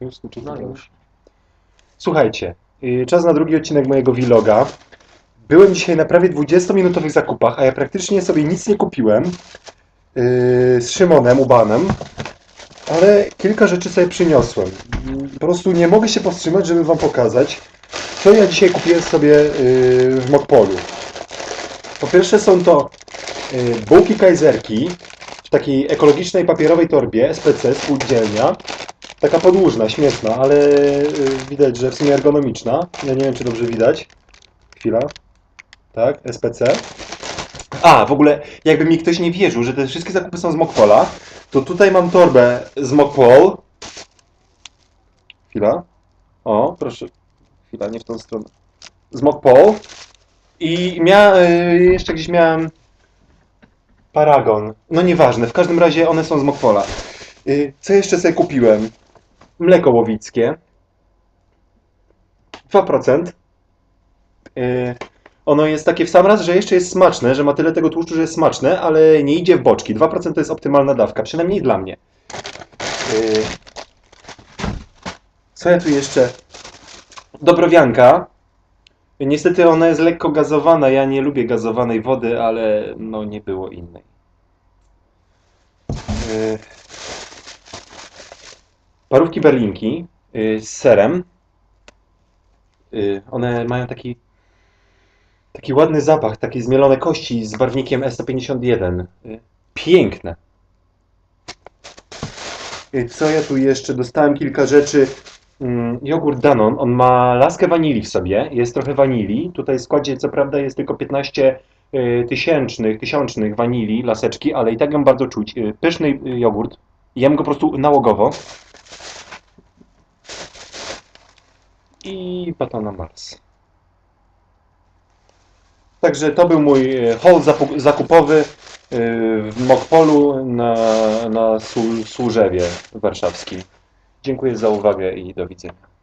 Już. No już. Słuchajcie, y, czas na drugi odcinek mojego vloga. Byłem dzisiaj na prawie 20-minutowych zakupach, a ja praktycznie sobie nic nie kupiłem yy, z Szymonem, Ubanem, ale kilka rzeczy sobie przyniosłem. Po prostu nie mogę się powstrzymać, żeby wam pokazać, co ja dzisiaj kupiłem sobie yy, w Mokpolu. Po pierwsze są to yy, bułki kajzerki w takiej ekologicznej papierowej torbie SPC, spółdzielnia. Taka podłużna, śmieszna, ale y, widać, że w sumie ergonomiczna. Ja nie wiem, czy dobrze widać. Chwila. Tak, SPC. A, w ogóle, jakby mi ktoś nie wierzył, że te wszystkie zakupy są z Mokpola, to tutaj mam torbę z Mokpol. Chwila. O, proszę. Chwila, nie w tą stronę. Z Mokpol. I mia, y, jeszcze gdzieś miałem Paragon. No nieważne, w każdym razie one są z Mokpola. Y, Co jeszcze sobie kupiłem? Mleko łowickie. 2%. Y, Ono jest takie w sam raz, że jeszcze jest smaczne, że ma tyle tego tłuszczu, że jest smaczne, ale nie idzie w boczki. 2% to jest optymalna dawka, przynajmniej dla mnie. Y, Co ja tu jeszcze? Dobrowianka. Niestety ona jest lekko gazowana. Ja nie lubię gazowanej wody, ale no nie było innej. Y, Parówki berlinki y, z serem. Y, One mają taki taki ładny zapach, takie zmielone kości z barwnikiem S151. Y, Piękne. Co ja tu jeszcze? Dostałem kilka rzeczy. Mm, Jogurt Danon, on ma laskę wanilii w sobie, jest trochę wanilii. Tutaj w składzie co prawda jest tylko 15 y, tysięcznych, tysiącznych wanilii, laseczki, ale i tak ją bardzo czuć. Pyszny jogurt. Jem go po prostu nałogowo. I batona Mars. Także to był mój e, haul zakupowy e, w Mokpolu na, na Słu- Służewie warszawskim. Dziękuję za uwagę i do widzenia.